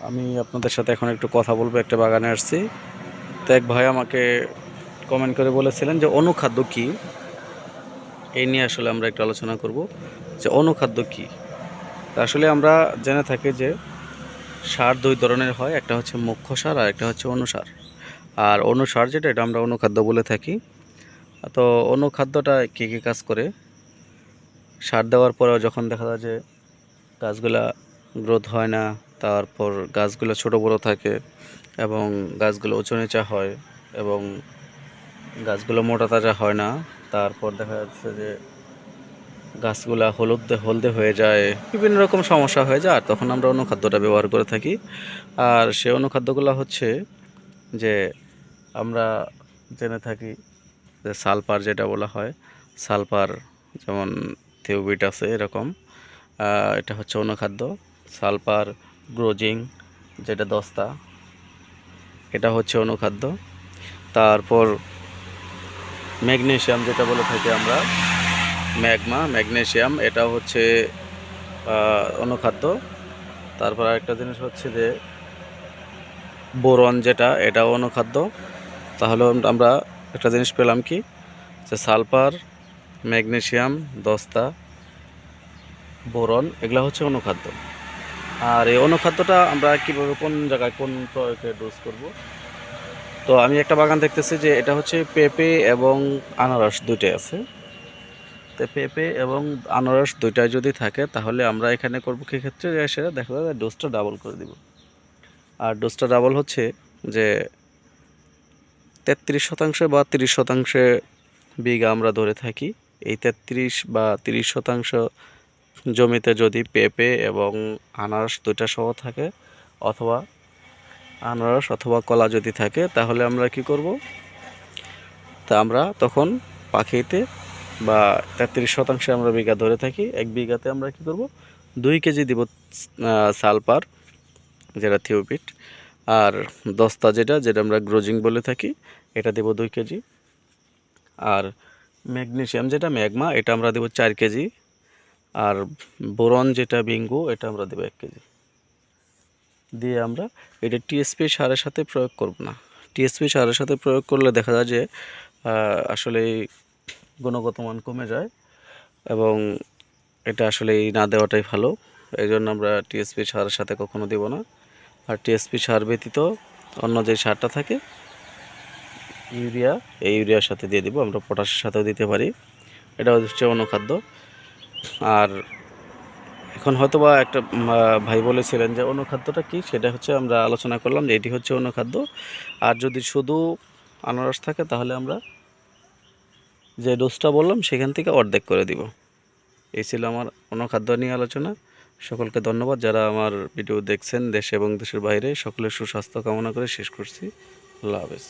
আমি আপনাদের সাথে এখন একটু কথা বলব, একটা বাগানে আসছি। তো এক ভাই আমাকে কমেন্ট করে বলেছিলেন যে, অনুখাদ্য কি? এই নিয়ে আসলে আমরা একটু আলোচনা করব, যে অনুখাদ্য কি? আসলে আমরা জেনে থাকি যে, সার দুই ধরনের হয়, একটা হচ্ছে মুখ্য সার আর একটা হচ্ছে অনুসার। আর অনুসার যেটা, এটা আমরা অনুখাদ্য বলে থাকি। তো অনুখাদ্যটা কী কী কাজ করে? সার দেওয়ার পরেও যখন দেখা যায় যে, গাছগুলা গ্রোথ হয় না, তারপর গাছগুলো ছোট বড় থাকে এবং গাছগুলো উঁচু নিচা হয় এবং গাছগুলো মোটা তাজা হয় না। তারপর দেখা যাচ্ছে যে গাছগুলা হলুদ, হলদে হয়ে যায়। বিভিন্ন রকম সমস্যা হয়ে যায়, আর তখন আমরা অনুখাদ্যটা ব্যবহার করে থাকি। আর সে অনুখাদ্যগুলো হচ্ছে যে আমরা জেনে থাকি যে সালফার যেটা বলা হয় সালফার যেমন থিউবিট আছে এরকম এটা হচ্ছে অনুখাদ্য। সালফার গ্রোজিং, যেটা দস্তা, এটা হচ্ছে অনুখাদ্য। তারপর ম্যাগনেশিয়াম যেটা বলে থাকি আমরা, ম্যাগমা, ম্যাগনেশিয়াম, এটা হচ্ছে অনুখাদ্য। তারপর আরেকটা জিনিস হচ্ছে যে, বোরন যেটা, এটাও অনুখাদ্য। তাহলে আমরা একটা জিনিস পেলাম কি? যে সালফার ম্যাগনেশিয়াম, দস্তা, বোরন, এগুলো হচ্ছে অনুখাদ্য। আর এই অনুখাদ্যটা আমরা কীভাবে কোন জায়গায় কোন প্রয়োগে ডোজ করব? তো আমি একটা বাগান দেখতেছি যে এটা হচ্ছে পেঁপে এবং আনারস দুইটাই আছে। তো পেঁপে এবং আনারস দুইটাই যদি থাকে, তাহলে আমরা এখানে করব ক্ষেত্রে? সেটা দেখা যায় ডোজটা ডাবল করে দিব। আর ডোজটা ডাবল হচ্ছে যে তেত্রিশ শতাংশে বা তিরিশ শতাংশে বিঘা আমরা ধরে থাকি। এই তেত্রিশ বা তিরিশ শতাংশ জমিতে যদি পেঁপে এবং আনারস দুইটা সহ থাকে অথবা আনারস অথবা কলা যদি থাকে তাহলে আমরা কি করব? তা আমরা তখন পাখিতে বা তেত্রিশ শতাংশে আমরা বিঘা ধরে থাকি এক বিঘাতে আমরা কি করব? দুই কেজি দিব আহ, সালফার যেটা থিওপিট আর দস্তা যেটা যেটা আমরা গ্রোজিং বলে থাকি এটা দেব দুই কেজি। আর ম্যাগনেশিয়াম যেটা ম্যাগমা এটা আমরা দেবো চার কেজি। আর বোরন যেটা বিঙ্গু, এটা আমরা দেবো এক কেজি। দিয়ে আমরা এটা টিএসপি সারের সাথে প্রয়োগ করব না। টিএসপি সারের সাথে প্রয়োগ করলে দেখা যায় যে আসলে গুণগত মান কমে যায় এবং এটা আসলে না দেওয়াটাই ভালো। এই জন্য আমরা টিএসপি সারের সাথে কখনো দেব না। আর টিএসপি সার ব্যতীত অন্য যে সারটা থাকে, ইউরিয়া, এই ইউরিয়ার সাথে দিয়ে দিব। আমরা পটাশের সাথেও দিতে পারি। এটা হচ্ছে অনুখাদ্য। আর এখন হয়তোবা একটা ভাই বলেছিলেন যে অনুখাদ্যটা কি? সেটা হচ্ছে আমরা আলোচনা করলাম যে এটি হচ্ছে অনুখাদ্য। আর যদি শুধু আনারস থাকে তাহলে আমরা যে ডোজটা বললাম সেখান থেকে অর্ধেক করে দিব। এই ছিল আমার অনুখাদ্য নিয়ে আলোচনা। সকলকে ধন্যবাদ। যারা আমার ভিডিও দেখছেন দেশে এবং দেশের বাইরে, সকলের সুস্বাস্থ্য কামনা করে শেষ করছি। আল্লাহ হাফেজ।